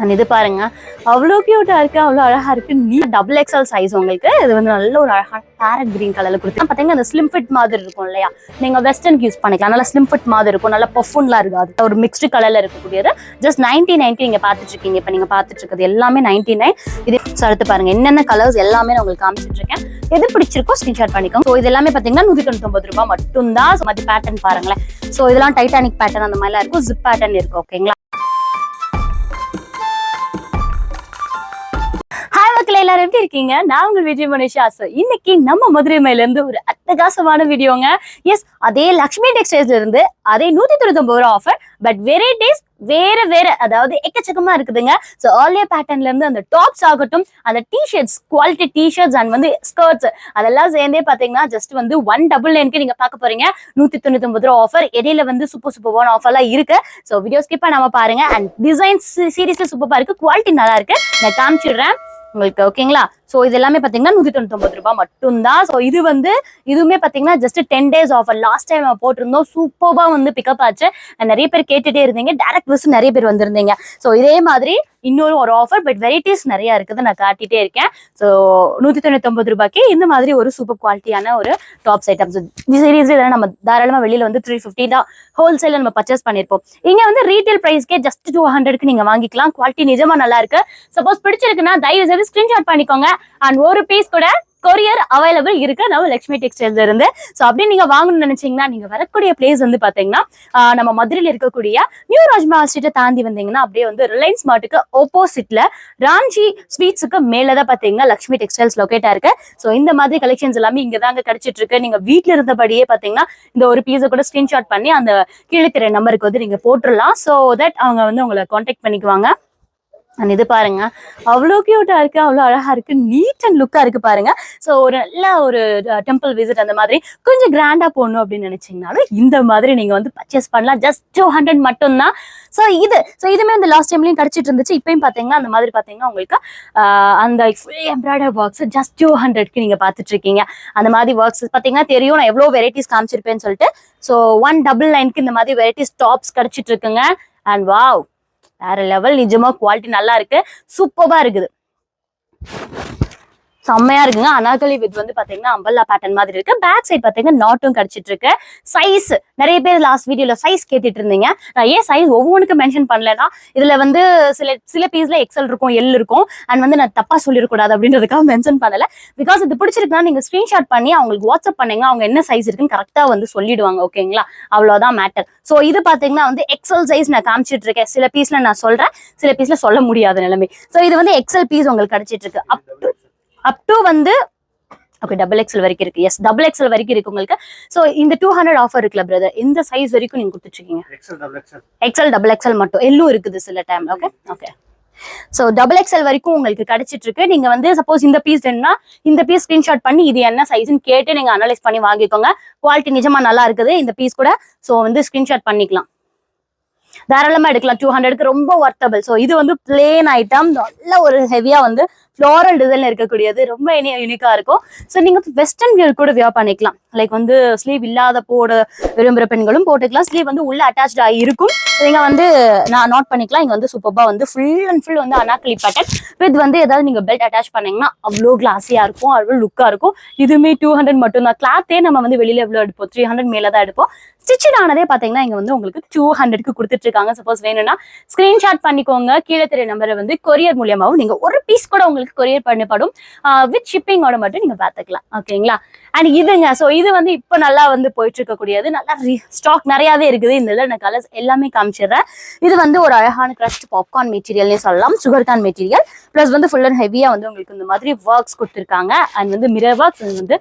And இது பாருங்க. அவ்வளோ கியூட்டா இருக்கு அவ்வளோ அழகா இருக்கு. நீ டபுள் எக்ஸல் சைஸ் உங்களுக்கு. இது வந்து நல்ல ஒரு அழகான பேரட் கிரீன் கலர்ல கொடுத்து. பார்த்தீங்கன்னா அந்த ஸ்லிம் ஃபிட் மாதிரி இருக்கும் இல்லையா? நீங்க வெஸ்டர்ன் யூஸ் பண்ணிக்கலாம். நல்லா ஸ்லிம் ஃபிட் மாதிரி இருக்கும். நல்லா பஃபுன்லாம் இருக்காது. ஒரு மிக்ஸ்டு கலர்ல இருக்கக்கூடியது. ஜஸ்ட் நைன்டி நைன்க்கு நீங்க பாத்துட்டு இருக்கீங்க இப்ப நீங்க பாத்துட்டு இருக்கிறது எல்லாமே நைன்டி நைன் இது அடுத்து பாருங்க. என்னென்ன கலர்ஸ் எல்லாமே நான் உங்களுக்கு காமிச்சிட்டு இருக்கேன் எது பிடிச்சிருக்கோ ஸ்கிரீன்ஷாட் பண்ணிக்கோங்க. ஸோ இது எல்லாமே பாத்தீங்கன்னா நூத்தி தொண்ணூத்தி ரூபாய் மட்டும்தான். ஸோ மதி பேட்டர்ன் பாருங்களேன். ஸோ இதெல்லாம் டைட்டானிக் பேட்டர்ன் அந்த மாதிரிலாம் இருக்கும். ஜிப் பேட்டர்ன் இருக்கும் ஓகேங்களா மக்கள் எல்லாரும் எப்படி இருக்கீங்க? நான் உங்கள் விஜய் மனுஷா சார் இன்னைக்கு நம்ம மதுரை மயில இருந்து ஒரு அட்டகாசமான வீடியோங்க. எஸ் அதே லக்ஷ்மி டெக்ஸ்டைல்ஸ்ல இருந்து அதே நூத்தி தொண்ணூத்தி ரூபா ஆஃபர் பட் வெரைட்டிஸ் வேற வேற அதாவது எக்கச்சக்கமா இருக்குதுங்க. ஸோ ஆலியா பேட்டர்ன்ல இருந்து அந்த டாப்ஸ் ஆகட்டும் அந்த டிஷர்ட்ஸ் குவாலிட்டி டிஷர்ட்ஸ் அண்ட் வந்து ஸ்கர்ட்ஸ் அதெல்லாம் சேர்ந்தே பாத்தீங்கன்னா ஜஸ்ட் வந்து ஒன் டபுள் நைன்க்கு நீங்க பார்க்க போறீங்க. நூத்தி தொண்ணூத்தி ஒன்பது ரூபா ஆஃபர் இடையில வந்து சூப்பர் சூப்பர்வான ஆஃபர்லாம் இருக்கு. ஸோ வீடியோ ஸ்கிப்பா நம்ம பாருங்க. அண்ட் டிசைன்ஸ் சீரீஸ்ல சூப்பரா இருக்கு. குவாலிட்டி நல்லா இருக்கு. நான் காமிச்சிடுறேன். உங்களுக்கு ஓகேங்களா ஸோ இது எல்லாமே பார்த்தீங்கன்னா நூற்றி தொண்ணூத்தொம்பது ரூபாய் மட்டும்தான். ஸோ இது வந்து இதுவுமே பார்த்தீங்கன்னா just ten days offer last time நம்ம போட்டிருந்தோம். சூப்பராக வந்து பிக்கப் ஆச்சு. நிறைய பேர் கேட்டுகிட்டே இருந்தீங்க. டேரக்ட் விஸ் நிறைய பேர் வந்திருந்தீங்க. ஸோ இதே மாதிரி இன்னொரு ஒரு ஆஃபர் பட் வெரைட்டிஸ் நிறைய இருக்குது. நான் காட்டிட்டே இருக்கேன். ஸோ நூற்றி தொண்ணூத்தொம்பது ரூபாய்க்கு இந்த மாதிரி ஒரு சூப்பர் குவாலிட்டியான ஒரு டாப்ஸ் ஐட்டம்ஸ் சீரீஸ் இதெல்லாம் நம்ம தாராளமாக வெளியில் வந்து த்ரீ ஃபிஃப்டி தான். ஹோல்சேலில் நம்ம பர்ச்சேஸ் பண்ணியிருப்போம் இங்கே வந்து ரீட்டைல் ப்ரைஸ்க்கே ஜஸ்ட் டூ ஹண்ட்ரட்க்கு நீங்கள் வாங்கிக்கலாம். குவாலிட்டி நிஜமா நல்லா இருக்கு. சப்போஸ் பிடிச்சிருக்குன்னா தயவு செய்து ஸ்கிரீன்ஷாட் பண்ணிக்கோங்க. அண்ட் ஒரு பீஸ் கூட கொரியர் அவைலபிள் இருக்கு. நம்ம லக்ஷ்மி டெக்ஸ்டைல்ஸ் இருந்து. ஸோ அப்படியே நீங்க வாங்கணும்னு நினைச்சீங்கன்னா நீங்க வரக்கூடிய பிளேஸ் வந்து பாத்தீங்கன்னா நம்ம மதுரையில் இருக்கக்கூடிய நியூ ராஜ்மஹால் ஸ்ட்ரீட்டை தாண்டி வந்தீங்கன்னா அப்படியே வந்து ரிலையன்ஸ் மார்ட்டுக்கு ஆப்போசிட்ல ராஞ்சி ஸ்வீட்ஸுக்கு மேலதான் பாத்தீங்கன்னா லக்ஷ்மி டெக்ஸ்டைல்ஸ் லொக்கேட்டா இருக்கு. ஸோ இந்த மாதிரி கலெக்ஷன்ஸ் எல்லாமே இங்க தாங்க கிடைச்சிட்டு இருக்கு. நீங்க வீட்ல இருந்தபடியே பாத்தீங்கன்னா இந்த ஒரு பீஸை கூட ஸ்கிரீன்ஷாட் பண்ணி அந்த கீழே நம்பருக்கு வந்து நீங்க போட்டுடலாம் ஸோ தட் அவங்க வந்து உங்களை காண்டாக்ட் பண்ணிக்குவாங்க. அண்ட் இது பாருங்க அவ்வளோ கியூட்டா இருக்கு அவ்வளோ அழகா இருக்கு நீட் அண்ட் லுக்கா இருக்கு பாருங்க. ஸோ ஒரு நல்ல ஒரு டெம்பிள் விசிட் அந்த மாதிரி கொஞ்சம் கிராண்டா போடணும் அப்படின்னு நினைச்சீங்கனாலும் இந்த மாதிரி நீங்க வந்து பர்ச்சேஸ் பண்ணலாம். ஜஸ்ட் டூ ஹண்ட்ரட் மட்டும்தான். ஸோ இது ஸோ இதுமே அந்த லாஸ்ட் டைம்லயும் கிடைச்சிட்டு இருந்துச்சு. இப்பயும் பாத்தீங்கன்னா அந்த மாதிரி பாத்தீங்கன்னா உங்களுக்கு அந்த full embroider works just two ஹண்ட்ரட்க்கு நீங்க பார்த்துட்ருக்கீங்க அந்த மாதிரி ஒர்க்ஸ் பாத்தீங்கன்னா தெரியும். நான் எவ்வளோ வெரைட்டிஸ் காமிச்சிருப்பேன்னு சொல்லிட்டு. ஸோ ஒன் டபுள் நைன்க்கு இந்த மாதிரி வெரைட்டிஸ் டாப்ஸ் கிடைச்சிட்டு இருக்குங்க. அண்ட் வாவ் வேற லெவல் நிஜமா குவாலிட்டி நல்லா இருக்கு. சூப்பரா இருக்குது. செம்மையா இருக்குங்க. அனாகலி வித் வந்து பாத்தீங்கன்னா அம்பல்லா பேட்டர்ன் மாதிரி இருக்கு. பேக் சைட் பாத்தீங்கன்னா நாட்டும் கிடைச்சிட்டு இருக்கு. சைஸ் நிறைய பேர் லாஸ்ட் வீடியோல சைஸ் கேட்டுட்டு இருந்தீங்க. நான் ஏன் சைஸ் ஒவ்வொன்றுக்கும் மென்ஷன் பண்ணலன்னா இதுல வந்து சில சில பீஸ்ல எக்ஸல் இருக்கும் எல் இருக்கும். அண்ட் வந்து நான் தப்பா சொல்லிடக்கூடாது அப்படின்றதுக்காக மென்ஷன் பண்ணல. பிகாஸ் இது பிடிச்சிருக்குன்னா நீங்க ஸ்கிரீன்ஷாட் பண்ணி அவங்களுக்கு வாட்ஸ்அப் பண்ணுங்க. அவங்க என்ன சைஸ் இருக்குன்னு கரெக்டா வந்து சொல்லிடுவாங்க ஓகேங்களா அவ்வளவுதான் மேட்டர் ஸோ இது பாத்தீங்கன்னா வந்து எக்ஸல் சைஸ் நான் காமிச்சிட்டு இருக்கேன். சில பீஸ்ல நான் சொல்றேன். சில பீஸ்ல சொல்ல முடியாத நிலைமை. ஸோ இது வந்து எக்ஸல் பீஸ் உங்களுக்கு கிடைச்சிட்டு இருக்கு. அப் டு அப் டு வந்து ஓகே டபுள் எக்ஸல் வரைக்கும் இருக்கு. எஸ் டபுள் எக்ஸல் வரைக்கும் இருக்கு உங்களுக்கு. ஸோ இந்த டூ ஹண்ட்ரட் ஆஃபர் இருக்குல்ல பிரதர் இந்த சைஸ் வரைக்கும் நீங்க கொடுத்துருக்கீங்க எக்ஸல் டபுள் எக்ஸல் எக்ஸல் மட்டும். எல்லும் இருக்குது சில time okay okay so double XL வரைக்கும் உங்களுக்கு கிடைச்சிட்டு இருக்கு நீங்க வந்து சப்போஸ் இந்த பீஸ் வேணும்னா இந்த பீஸ் ஸ்கிரீன்ஷாட் பண்ணி இது என்ன சைஸ்னு கேட்டு நீங்க அனலைஸ் பண்ணி வாங்கிக்கோங்க. குவாலிட்டி நிஜமா நல்லா இருக்குது. இந்த பீஸ் கூட ஸோ வந்து ஸ்கிரீன்ஷாட் பண்ணிக்கலாம். தாராளமா எடுக்கலாம். டூ ஹண்ட்ரடுக்கு ரொம்ப ஒர்த்தபிள் ஸோ இது வந்து பிளேன் ஐட்டம் நல்ல ஒரு ஹெவியா வந்து ஃப்ளோரல் டிசைன்ல இருக்கக்கூடியது. ரொம்ப யூனிக்கா இருக்கும். ஸோ நீங்க வெஸ்டர்ன் வியர் கூட வியர் பண்ணிக்கலாம். லைக் வந்து ஸ்லீவ் இல்லாத போட விரும்புகிற பெண்களும் போட்டுக்கலாம். ஸ்லீவ் வந்து உள்ள அட்டாச் ஆகி இருக்கும். நீங்க வந்து நான் நோட் பண்ணிக்கலாம். இங்க வந்து சூப்பர்பா வந்து ஃபுல் அண்ட் ஃபுல் வந்து அனாக்லி பேட்டர்ன் வித் வந்து ஏதாவது நீங்க பெல்ட் அட்டாச் பண்ணீங்கன்னா அவ்வளோ கிளாஸியா இருக்கும். அவ்வளோ லுக்கா இருக்கும். இதுவுமே டூ ஹண்ட்ரட் மட்டும் தான் கிளாத்தே நம்ம வந்து வெளியில எவ்வளோ எடுப்போம்? த்ரீ ஹண்ட்ரட் மேல தான் எடுப்போம். ஸ்டிச்சட் ஆனதே பாத்தீங்கன்னா இங்க வந்து உங்களுக்கு டூ ஹண்ட்ரட்க்கு கொடுத்துட்டு இருக்காங்க சப்போஸ் வேணும்னா ஸ்கிரீன்ஷாட் பண்ணிக்கோங்க. கீழே தெரிய நம்பரை வந்து கொரியர் மூலியமாவும் நீங்க ஒரு பீஸ் கூட உங்களுக்கு கொரியர் பண்ணப்படும். வித் ஷிப்பிங்கோட மட்டும் நீங்க பாத்துக்கலாம். ஓகேங்களா? அண்ட் இதுங்க ஸோ இது வந்து இப்போ நல்லா வந்து போயிட்டு இருக்கக்கூடியது நல்லா ஸ்டாக் நிறையாவே இருக்குது. இந்த நான் கலர்ஸ் எல்லாமே காமிச்சிடுறேன். இது வந்து ஒரு அழகான கிரஸ்ட் பாப்கார்ன் மெட்டீரியல்னே சொல்லலாம். சுகர்கான் மெட்டீரியல் ப்ளஸ் வந்து ஃபுல் அண்ட் ஹெவியா வந்து உங்களுக்கு இந்த மாதிரி ஒர்க்ஸ் கொடுத்துருக்காங்க. அண்ட் வந்து மிரர் ஒர்க்ஸ் வந்து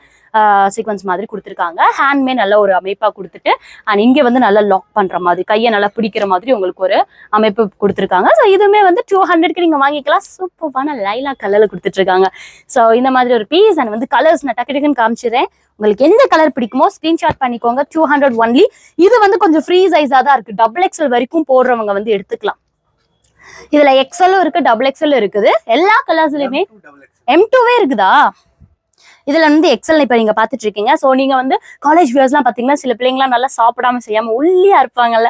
சீக்வன்ஸ் மாதிரி கொடுத்துருக்காங்க. ஹேண்ட்மே நல்ல ஒரு அமைப்பா கொடுத்துட்டு அண்ட் இங்கே வந்து நல்லா லாக் பண்ற மாதிரி கையை நல்லா பிடிக்கிற மாதிரி உங்களுக்கு ஒரு அமைப்பு கொடுத்துருக்காங்க. ஸோ இதுவுமே வந்து டூ ஹண்ட்ரட்க்கு நீங்க வாங்கிக்கலாம். சூப்பரான லைலா கலர்ல கொடுத்துட்டு இருக்காங்க ஸோ இந்த மாதிரி ஒரு பீஸ் அண்ட் வந்து கலர்ஸ் நான் டக்கு டக்குன்னு காமிச்சிடுறேன். உங்களுக்கு எந்த கலர் பிடிக்குமோ ஸ்கிரீன்ஷாட் பண்ணிக்கோங்க. டூ ஹண்ட்ரட் ஒன்லி இது வந்து கொஞ்சம் ஃப்ரீ சைஸா தான் இருக்கு. டபுள் எக்ஸல் வரைக்கும் போடுறவங்க வந்து எடுத்துக்கலாம். இதுல எக்ஸலும் இருக்கு டபுள் எக்ஸலும் இருக்குது. எல்லா கலர்ஸ்லயுமே எக்ஸல் எம் டூவே இருக்குதா? இதுல வந்து எக்ஸல் இப்ப நீங்க பாத்துட்டு இருக்கீங்க சோ நீங்க வந்து காலேஜ் வியர்ஸ்லாம் பாத்தீங்கன்னா சில பிள்ளைங்கலாம் நல்லா சாப்பிடாம செய்யாம உள்ளியா இருப்பாங்கல்ல.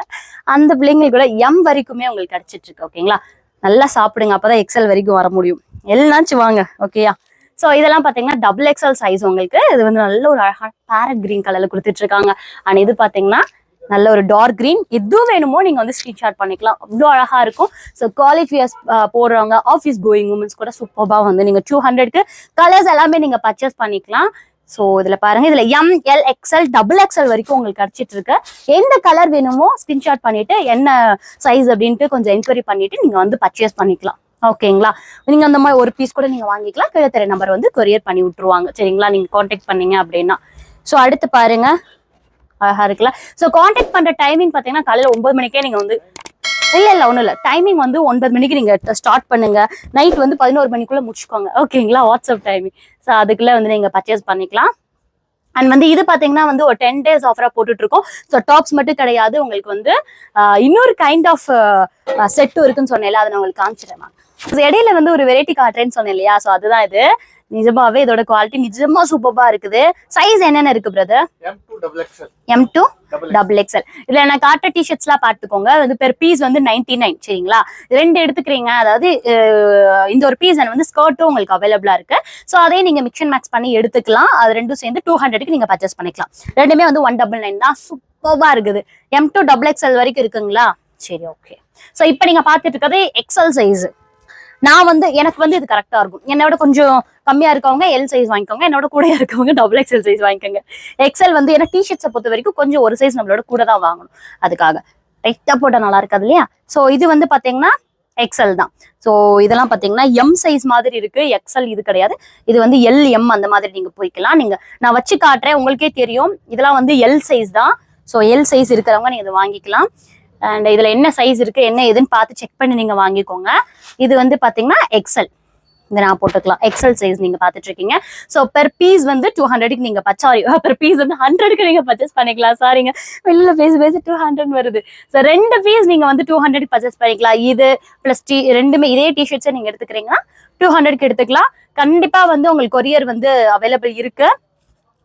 அந்த பிள்ளைங்களுக்கு கூட எம் வரைக்குமே உங்களுக்கு கிடைச்சிட்டு இருக்கு ஓகேங்களா? நல்லா சாப்பிடுங்க அப்பதான் எக்ஸல் வரைக்கும் வர முடியும். எல்லாச்சும் வாங்க ஓகேயா? ஸோ இதெல்லாம் பார்த்தீங்கன்னா டபுள் எக்ஸல் சைஸ் உங்களுக்கு. இது வந்து நல்ல ஒரு அழகான பேரட் கிரீன் கலர்ல கொடுத்துட்டு இருக்காங்க அண்ட் இது பார்த்தீங்கன்னா நல்ல ஒரு டார்க் கிரீன் எதுவும் வேணுமோ நீங்க வந்து ஸ்கிரீன்ஷாட் பண்ணிக்கலாம். அவ்வளோ அழகா இருக்கும். ஸோ காலேஜ் வியர்ஸ் போடுறவங்க ஆஃபீஸ் கோயிங் உமன்ஸ் கூட சூப்பராக வந்து நீங்க டூ ஹண்ட்ரட்க்கு கலர்ஸ் எல்லாமே நீங்க பர்ச்சேஸ் பண்ணிக்கலாம். ஸோ இதுல பாருங்க. இதுல M L XL double XL வரைக்கும் உங்களுக்கு கிடைச்சிட்டு இருக்கு எந்த கலர் வேணுமோ ஸ்கிரீன்ஷாட் பண்ணிட்டு என்ன சைஸ் அப்படின்ட்டு கொஞ்சம் என்கொயரி பண்ணிட்டு நீங்க வந்து பர்ச்சேஸ் பண்ணிக்கலாம். ஓகேங்களா? நீங்க அந்த மாதிரி ஒரு பீஸ் கூட நீங்க வாங்கிக்கலாம். கீழே நம்பர் வந்து கொரியர் பண்ணி விட்டுருவாங்க. சரிங்களா? நீங்க காண்டாக்ட் பண்ணீங்க அப்படின்னா. ஸோ அடுத்து பாருங்க. அழகா இருக்குல்ல. ஸோ காண்டாக்ட் பண்ற டைமிங் பாத்தீங்கன்னா காலையில ஒன்பது மணிக்கே நீங்க வந்து இல்ல இல்ல ஒண்ணும் இல்ல. டைமிங் வந்து ஒன்பது மணிக்கு நீங்க ஸ்டார்ட் பண்ணுங்க. நைட் வந்து பதினோரு மணிக்குள்ள முடிச்சுக்கோங்க. ஓகேங்களா வாட்ஸ்அப் டைமிங் ஸோ அதுக்குள்ள வந்து நீங்க பர்ச்சேஸ் பண்ணிக்கலாம். அண்ட் வந்து இது பாத்தீங்கன்னா வந்து ஒரு டென் டேஸ் ஆஃபரா போட்டுட்டு இருக்கோம் ஸோ டாப்ஸ் மட்டும் கிடையாது. உங்களுக்கு வந்து இன்னொரு கைண்ட் ஆஃப் செட்டும் இருக்குன்னு சொன்னேன்ல அதை நான் உங்களுக்கு காமிச்சிடுறேன் இடையில வந்து ஒரு வெரைட்டி காட்டுறேன்னு சொன்னேன் இல்லையா? ஸோ அதுதான் இது. நிஜமாவே இதோட குவாலிட்டி நிஜமா சூப்பரா இருக்குது. சைஸ் என்னென்ன இருக்கு brother M to double XL இதுல நான் காட்டுற டிஷர்ட்ஸ்லாம் பார்த்துக்கோங்க. வந்து பெர் பீஸ் வந்து நைன்டி நைன் சரிங்களா? ரெண்டு எடுத்துக்கிறீங்க. அதாவது இந்த ஒரு பீஸ் வந்து ஸ்கர்ட்டும் உங்களுக்கு அவைலபிளா இருக்கு. ஸோ அதே நீங்க மிக்சன் மேக்ஸ் பண்ணி எடுத்துக்கலாம். அது ரெண்டும் சேர்ந்து டூ ஹண்ட்ரட்க்கு நீங்க பர்ச்சேஸ் பண்ணிக்கலாம். ரெண்டுமே வந்து ஒன் டபுள் நைன் தான். சூப்பர்வா இருக்குது. எம் டூ டபுள் எக்ஸ்எல் வரைக்கும் இருக்குங்களா? சரி ஓகே ஸோ இப்போ நீங்க பார்த்துட்டு இருக்கிறது எக்ஸ்எல் சைஸ் நான் வந்து எனக்கு வந்து இது கரெக்டா இருக்கும். என்னோட கொஞ்சம் கம்மியா இருக்கவங்க எல் சைஸ் வாங்கிக்கோங்க. என்னோட கூட இருக்கவங்க டபுள் எக்ஸ்எல் சைஸ் வாங்கிக்கோங்க. எக்ஸ்எல் வந்து ஏன்னா டிஷர்ட்ஸை பொறுத்த வரைக்கும் கொஞ்சம் ஒரு சைஸ் நம்மளோட கூட தான் வாங்கணும். அதுக்காக. டைட்டா போட்டா நல்லா இருக்காது இல்லையா? ஸோ இது வந்து பாத்தீங்கன்னா எக்ஸல் தான். ஸோ இதெல்லாம் பாத்தீங்கன்னா எம் சைஸ் மாதிரி இருக்கு. எக்ஸல் இது கிடையாது. இது வந்து எல் எம் அந்த மாதிரி நீங்க போய்க்கலாம். நீங்க நான் வச்சு காட்டுறேன். உங்களுக்கே தெரியும். இதெல்லாம் வந்து எல் சைஸ் தான். ஸோ எல் சைஸ் இருக்கிறவங்க நீங்க இதை வாங்கிக்கலாம். அண்ட் இதில் என்ன சைஸ் இருக்கு என்ன எதுன்னு பார்த்து செக் பண்ணி நீங்கள் வாங்கிக்கோங்க. இது வந்து பார்த்தீங்கன்னா எக்ஸல் இதை நான் போட்டுக்கலாம். எக்ஸல் சைஸ் நீங்க பார்த்துட்டு இருக்கீங்க. ஸோ பெர் பீஸ் வந்து டூ ஹண்ட்ரடுக்கு நீங்க சாரி பெர் பீஸ் வந்து ஹண்ட்ரடுக்கு நீங்க பர்ச்சேஸ் பண்ணிக்கலாம். சாரிங்க வெளியில பேசி பேசி டூ ஹண்ட்ரட் வருது. ஸோ ரெண்டு பீஸ் நீங்க வந்து டூ ஹண்ட்ரட் பர்ச்சேஸ் பண்ணிக்கலாம். இது பிளஸ் டி ரெண்டுமே இதே டிஷர்ட்ஸை நீங்க எடுத்துக்கிறீங்கன்னா டூ ஹண்ட்ரட்க்கு எடுத்துக்கலாம். கண்டிப்பா வந்து உங்களுக்கு கொரியர் வந்து அவைலபிள் இருக்கு.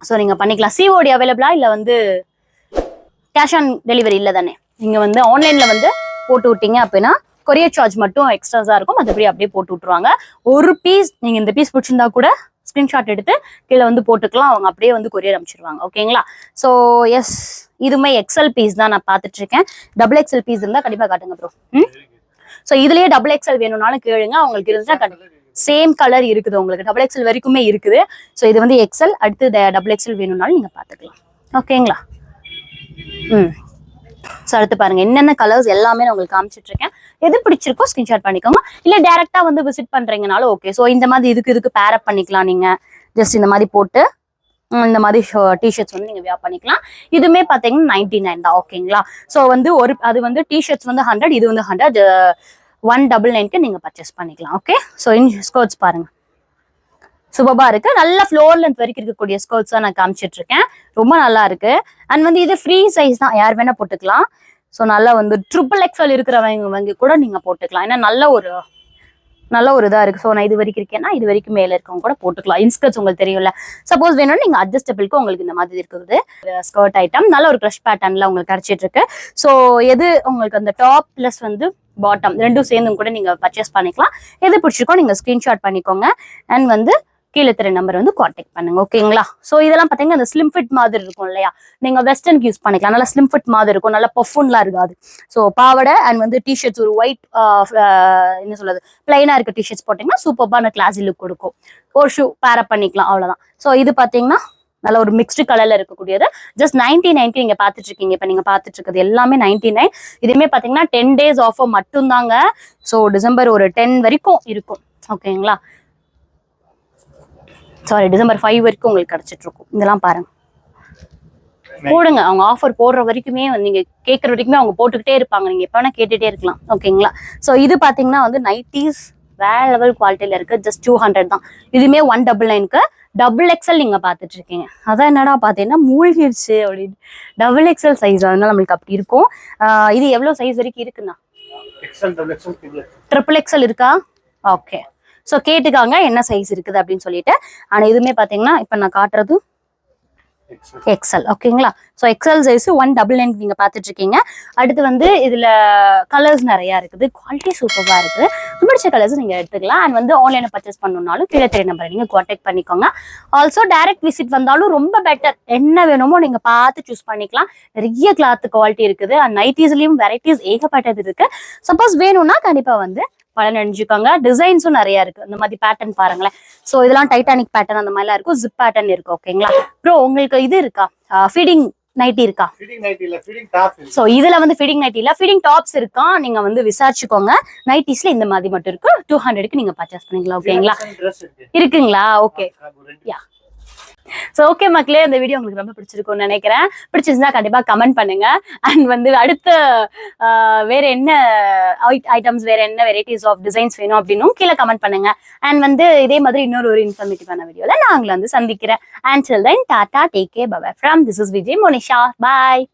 ஸோ நீங்க பண்ணிக்கலாம். சிஓடி அவைலபிளா இல்லை வந்து கேஷ் ஆன் டெலிவரி இல்லை தானே நீங்கள் வந்து ஆன்லைனில் வந்து போட்டு விட்டீங்க அப்படின்னா கொரியர் சார்ஜ் மட்டும் எக்ஸ்ட்ராஸாக இருக்கும். மற்றபடி அப்படியே போட்டு விட்டுருவாங்க. ஒரு பீஸ் நீங்கள் இந்த பீஸ் பிடிச்சிருந்தா கூட ஸ்க்ரீன்ஷாட் எடுத்து கீழே வந்து போட்டுக்கலாம். அவங்க அப்படியே வந்து கொரியர் அனுப்பிச்சிருவாங்க. ஓகேங்களா ஸோ எஸ் இதுவுமே எக்ஸல் பீஸ் தான் நான் பார்த்துட்டு இருக்கேன் டபுள் எக்ஸல் பீஸ் இருந்தால் கண்டிப்பாக காட்டுங்க ப்ரோ ம்? ஸோ இதுலேயே டபுள் எக்ஸல் வேணும்னாலும் கேளுங்க. அவங்களுக்கு இருந்துச்சுன்னா கண்டிப்பாக சேம் கலர் இருக்குது உங்களுக்கு. டபுள் எக்ஸல் வரைக்குமே இருக்குது. ஸோ இது வந்து எக்ஸல் அடுத்து டபுள் எக்ஸல் வேணும்னாலும் நீங்கள் பார்த்துக்கலாம். ஓகேங்களா ம். ஸோ அடுத்து பாருங்க. என்னென்ன கலர்ஸ் எல்லாமே நான் உங்களுக்கு காமிச்சிட்டு இருக்கேன் எது பிடிச்சிருக்கோ ஸ்கிரீன்ஷாட் பண்ணிக்கோங்க. இல்ல டேரெக்டா வந்து விசிட் பண்றீங்கனாலும் ஓகே ஸோ இந்த மாதிரி இதுக்கு இதுக்கு பேரப் பண்ணிக்கலாம் நீங்க. ஜஸ்ட் இந்த மாதிரி போட்டு இந்த மாதிரி டிஷர்ட்ஸ் வந்து நீங்க வியர் பண்ணிக்கலாம். இதுவுமே பாத்தீங்கன்னா நைன்டி நைன் தான் ஓகேங்களா ஸோ வந்து ஒரு அது வந்து டிஷர்ட்ஸ் வந்து ஹண்ட்ரட் இது வந்து ஹண்ட்ரட் ஒன் டபுள் நைன்க்கு நீங்க பர்ச்சேஸ் பண்ணிக்கலாம். ஓகே ஸோ இன் ஸ்கர்ட்ஸ் பாருங்க. சூப்பரா இருக்கு. நல்ல ஃப்ளோர் லென்த் வரைக்கும் இருக்கக்கூடிய ஸ்கர்ட்ஸ் தான் நான் காமிச்சிட்டு இருக்கேன் ரொம்ப நல்லா இருக்கு. அண்ட் வந்து இது ஃப்ரீ சைஸ் தான். யார் வேணா போட்டுக்கலாம். ஸோ நல்லா வந்து ட்ரிபிள் எக்ஸல் இருக்கிறவங்க வங்க கூட நீங்க போட்டுக்கலாம். ஏன்னா நல்ல ஒரு நல்ல ஒரு இதாக இருக்குது ஸோ நான் இது வரைக்கும் இருக்கேன்னா இது வரைக்கும் மேலே இருக்கவங்க கூட போட்டுக்கலாம். இன்ஸ்கர்ட்ஸ் உங்களுக்கு தெரியும்ல. சப்போஸ் வேணும்னா நீங்கள் அட்ஜஸ்டபிளுக்கு உங்களுக்கு இந்த மாதிரி இருக்குது. ஸ்கர்ட் ஐட்டம் நல்ல ஒரு க்ரஷ் பேட்டர்னில் உங்களுக்கு கிடைச்சிட்டு இருக்கு ஸோ எது உங்களுக்கு அந்த டாப் ப்ளஸ் வந்து பாட்டம் ரெண்டும் சேர்ந்தும் கூட நீங்கள் பர்ச்சேஸ் பண்ணிக்கலாம். எது பிடிச்சிருக்கோ நீங்கள் ஸ்க்ரீன்ஷாட் பண்ணிக்கோங்க. அண்ட் வந்து கீழே திரு நம்பர் வந்து காண்டாக்ட் பண்ணுங்க ஓகேங்களா ஸோ இதெல்லாம் பார்த்தீங்கன்னா அந்த ஸ்லிம் ஃபிட் மாதிரி இருக்கும் இல்லையா? நீங்க வெஸ்டர்னுக்கு யூஸ் பண்ணிக்கலாம். நல்லா ஸ்லிம் ஃபிட் மாதிரி இருக்கும் நல்லா பஃபுன்லாம் இருக்காது. ஸோ பாவாடை அண்ட் வந்து டிஷர்ட்ஸ் ஒரு ஒயிட் என்ன சொல்றது? பிளைனா இருக்க டிஷர்ட்ஸ் போட்டிங்கன்னா சூப்பர்பான கிளாஸி லுக் கொடுக்கும். ஒரு ஷூ பேரப் பண்ணிக்கலாம் அவ்வளோதான் ஸோ இது பார்த்தீங்கன்னா நல்ல ஒரு மிக்ஸ்டு கலர்ல இருக்கக்கூடியது. ஜஸ்ட் நைன்டி நைன்க்கு நீங்க பாத்துட்டு இருக்கீங்க இப்போ நீங்க பாத்துட்டு இருக்கிறது எல்லாமே நைன்டி நைன் இதுவுமே பார்த்தீங்கன்னா டென் டேஸ் ஆஃபர் மட்டும்தாங்க. ஸோ டிசம்பர் ஒரு டென் வரைக்கும் இருக்கும் ஓகேங்களா சாரி டிசம்பர் ஃபைவ் வரைக்கும் உங்களுக்கு கிடைச்சிட்டு இருக்கும் இதெல்லாம் பாருங்க. போடுங்க. அவங்க ஆஃபர் போடுற வரைக்குமே வந்து நீங்க கேட்கற வரைக்குமே அவங்க போட்டுக்கிட்டே இருப்பாங்க. நீங்க எப்ப வேணா கேட்டுட்டே இருக்கலாம். ஓகேங்களா ஸோ இது பாத்தீங்கன்னா வந்து நைட்டிஸ் வேற லெவல் குவாலிட்டியில இருக்கு. ஜஸ்ட் டூ ஹண்ட்ரட் தான். இதுவுமே ஒன் டபுள் நைனுக்கு டபுள் எக்ஸல் நீங்க பாத்துட்டு இருக்கீங்க அதான் என்னடா பாத்தீங்கன்னா மூழ்கிடுச்சு அப்படின்னு. டபுள் எக்ஸல் சைஸ் அதனால நம்மளுக்கு அப்படி இருக்கும். இது எவ்வளவு சைஸ் வரைக்கும் இருக்குண்ணா? ட்ரிபிள் எக்ஸல் இருக்கா? ஓகே ஸோ கேட்டுக்காங்க என்ன சைஸ் இருக்குது அப்படின்னு சொல்லிட்டு. ஆனால் இதுவுமே பார்த்தீங்கன்னா இப்போ நான் காட்டுறது. எக்ஸல் ஓகேங்களா so XL size one double nine நீங்க பார்த்துட்டு இருக்கீங்க அடுத்து வந்து இதுல கலர்ஸ் நிறைய இருக்குது. குவாலிட்டி சூப்பராக இருக்குது. பிடிச்ச கலர்ஸ் நீங்க எடுத்துக்கலாம். அண்ட் வந்து ஆன்லைனில் பர்ச்சேஸ் பண்ணணும்னாலும் கீழே தெரிய நம்பரை நீங்க காண்டாக்ட் பண்ணிக்கோங்க. ஆல்சோ டைரக்ட் விசிட் வந்தாலும் ரொம்ப பெட்டர் என்ன வேணுமோ நீங்க பார்த்து சூஸ் பண்ணிக்கலாம். நிறைய கிளாத் குவாலிட்டி இருக்குது. அண்ட் நைட்டிஸ்லயும் வெரைட்டிஸ் ஏகப்பட்டது இருக்கு. சப்போஸ் வேணும்னா கண்டிப்பா வந்து பலன் அணிஞ்சுக்கோங்க டிசைன்ஸும் நிறைய இருக்கு. இந்த மாதிரி பேட்டர்ன் பாருங்களேன். ஸோ இதெல்லாம் டைட்டானிக் பேட்டர்ன் அந்த மாதிரிலாம் இருக்கும். ஜிப் பேட்டர்ன் இருக்கு. ஓகேங்களா ப்ரோ உங்களுக்கு இது இருக்கா? ஃபீடிங் நைட்டி இருக்கா. ஸோ இதுல வந்து ஃபிட்டிங் நைட்டி இல்ல. ஃபிட்டிங் டாப்ஸ் இருக்கா? நீங்க வந்து விசாரிச்சுக்கோங்க. நைட்டிஸ்ல இந்த மாதிரி மட்டும் இருக்கு. டூ ஹண்ட்ரட்க்கு நீங்க பர்ச்சேஸ் பண்ணிக்கலாம். ஓகேங்களா. இருக்குங்களா? ஓகே. Yeah. ஸோ ஓகே மக்களே இந்த வீடியோ உங்களுக்கு ரொம்ப பிடிச்சிருக்கும்னு நினைக்கிறேன். பிடிச்சிருந்தா கண்டிப்பாக கமெண்ட் பண்ணுங்க. அண்ட் வந்து அடுத்த வேற என்ன ஐட்டம்ஸ் வேற என்ன வெரைட்டிஸ் ஆஃப் டிசைன்ஸ் வேணும் அப்படின்னும் கீழே கமெண்ட் பண்ணுங்க. அண்ட் வந்து இதே மாதிரி இன்னொரு ஒரு இன்ஃபர்மேட்டிவான வீடியோவில் நான் உங்களை வந்து சந்திக்கிறேன். And chill then tata take care bye bye from this is Vijay Monisha bye